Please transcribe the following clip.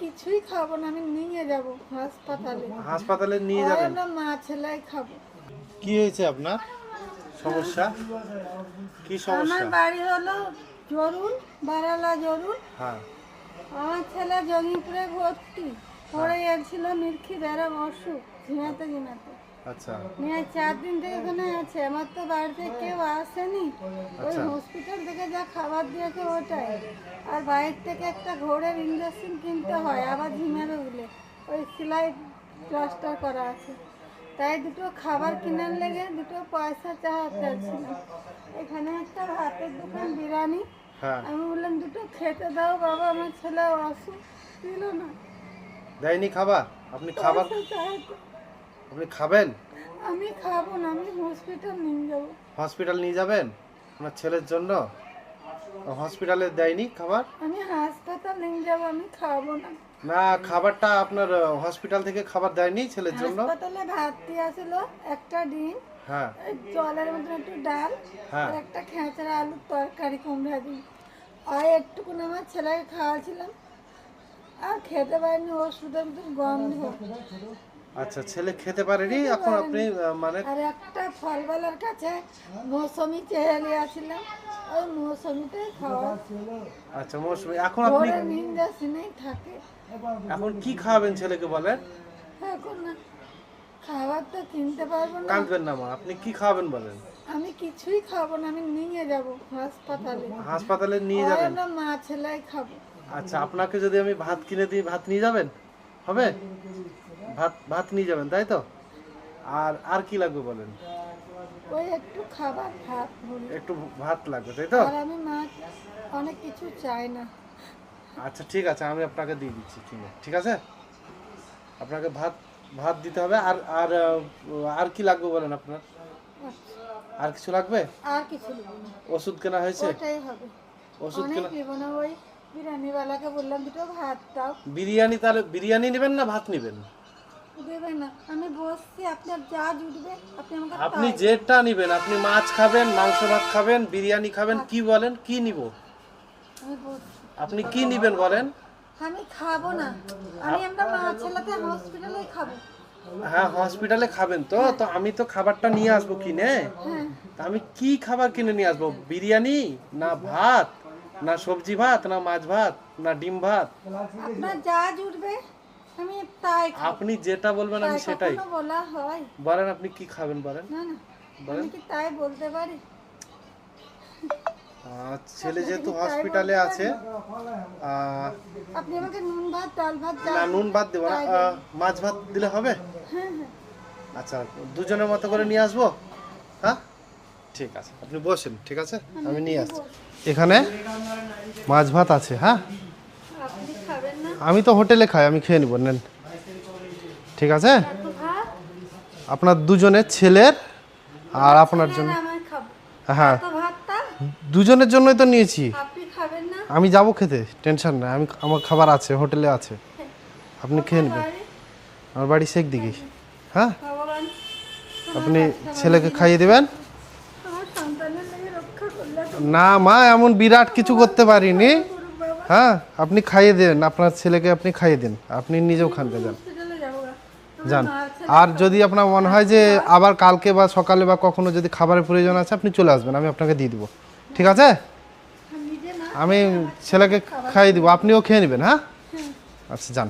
কিছুই খাব না আমি নিয়ে যাব হাসপাতালে। হাসপাতালে নিয়ে যাবেন? আমরা মা ছেলাই খাব। কি হয়েছে আপনার? সমস্যা? কি সমস্যা? আমার বাড়ি হলো জরুন বারালা জরুন হ্যাঁ। আমার ছেলে জঙ্গিপুরে ভর্তি। পড়ে যাচ্ছিল মির্খি বেড়াম অসুখ ঝিমাতে ঝিমাতে আচ্ছা। নিয়ে চার দিন থেকে এখানে আছে আমার তো বাড়িতে কেউ আসেনি। ওই আচ্ছা। হসপিটাল থেকে যা খাবার দিয়েছে ওটাই। আর বাইরে থেকে একটা ঘোড়ের ইঞ্জেকশন কিনতে হয় আবার ঝিমাবে বলে। ওই সেলাই প্লাস্টার করা আছে। তাই দুটো খাবার কেনার লেগে দুটো পয়সা চাহাতে ছিলাম এখানে একটা ভাতের দোকান বিরিয়ানি। হ্যাঁ। আমি বললাম দুটো খেতে দাও বাবা আমার ছেলে অসুখ দিল না। দেয়নি খাবার? আপনি খাবার। আপনি খাবেন? আমি খাব না আমি হসপিটাল নিয়ে যাব। হসপিটাল নিয়ে যাবেন? আপনার ছেলের জন্য? হসপিটালে দেয়নি খাবার? আমি হাসপাতাল নিয়ে যাব আমি খাব না। না খাবারটা আপনার হসপিটাল থেকে খাবার দেয়নি ছেলের জন্য? হাসপাতালে ভাত দিয়ে আসলো একটা ডিম হ্যাঁ। জলের মধ্যে একটু ডাল হ্যাঁ। আর একটা খেঁচড়া আলুর তরকারি কুমড়া দিই আর একটুকুন আমার ছেলেকে খাওয়াছিলাম আর খেতে পারিনি ওষুধের মতন গন্ধ। আচ্ছা ছেলে খেতে পারেনি? এখন আপনি মানে আর একটা ফলবালার কাছে মৌসুমি চেয়ে নিয়ে ওই মৌসুমিটাই খাওয়া। আচ্ছা মৌসুমি এখন আপনি নিন্দা সিনেই থাকে। এখন কি খাওয়াবেন ছেলেকে বলেন? এখন না খাবার তো কিনতে পারব না। কাঁদবেন না মা আপনি কি খাওয়াবেন বলেন? আমি কিছুই খাব না আমি নিয়ে যাব হাসপাতালে। হাসপাতালে নিয়ে যাবেন? না মা ছেলে খাব। আচ্ছা আপনাকে যদি আমি ভাত কিনে দিই ভাত নিয়ে যাবেন? হবে? ভাত ভাত নিয়ে যাবেন তাই তো? আর আর কি লাগবে বলেন? ওই একটু খাবার ভাত একটু ভাত লাগবে তাই তো? আর আমি মা অনেক কিছু চাই না। আচ্ছা ঠিক আছে আমি আপনাকে দিয়ে দিচ্ছি কিনে ঠিক আছে? আপনাকে ভাত ভাত দিতে হবে আর আর আর কি লাগবে বলেন আপনার? আর কিছু লাগবে? আর কিছু ওষুধ কেনা হয়েছে? ওষুধ কেনা ওই বিরিয়ানিওয়ালাকে বললাম দুটো ভাত দাও। বিরিয়ানি তাহলে বিরিয়ানি নেবেন না ভাত নেবেন? না। আমি বসছি আপনার যা জুটবে আপনি আমাকে আপনি যেটা নেবেন আপনি মাছ খাবেন মাংস ভাত খাবেন বিরিয়ানি খাবেন কি বলেন কি নিব? আমি বসছি। আপনি কি নিবেন বলেন? আমি খাব না। আমি আমরা মা ছেলেকে হসপিটালে খাব। হ্যাঁ হসপিটালে খাবেন তো তো আমি তো খাবারটা নিয়ে আসব কিনে। হ্যাঁ। আমি কি খাবার কিনে নিয়ে আসব বিরিয়ানি না ভাত? না সবজি ভাত না মাছ ভাত না ডিম ভাত। আপনার যা জুটবে আমি তাই আপনি যেটা বলবেন আমি সেটাই। বলা হয়। বলেন আপনি কি খাবেন বলেন? না না বলেন। আমি কি তাই বলতে পারি? ছেলে যেহেতু হসপিটালে আছে আপনি আমাকে নুন ভাত ডাল ভাত না নুন ভাত দেবো না। মাছ ভাত দিলে হবে? হ্যাঁ হ্যাঁ। আচ্ছা দুজনের মতো করে নিয়ে আসব? হ্যাঁ? ঠিক আছে। আপনি বসেন ঠিক আছে? আমি নিয়ে আসছি। এখানে মাছ ভাত আছে হ্যাঁ? আপনি খাবেন না? আমি তো হোটেলে খাই আমি খেয়ে নিব নেন। ঠিক আছে? আপনার দুজনের ছেলের আর আপনার জন্য হ্যাঁ। দুজনের জন্যই তো নিয়েছি। আপনি খাবেন না? আমি যাব খেতে টেনশন নাই। আমি আমার খাবার আছে হোটেলে আছে। আপনি খেয়ে নেবেন। আমার বাড়ি শেখ দিঘি। হ্যাঁ? আপনি ছেলেকে খাইয়ে দেবেন আমার সন্তানের লেগে রক্ষা করলে না, মা, এমন বিরাট কিছু করতে পারিনি। হ্যাঁ আপনি খাইয়ে দেন, আপনার ছেলেকে আপনি খাইয়ে দিন, আপনি নিজেও খানকে যান। যান। আর যদি আপনার মনে হয় যে আবার কালকে বা সকালে বা কখনো যদি খাবারের প্রয়োজন আছে, আপনি চলে আসবেন, আমি আপনাকে দিয়ে দিব। ঠিক আছে? আমি ছেলেকে খাইয়ে দিব, আপনিও খেয়ে নেবেন হ্যাঁ? আচ্ছা যান।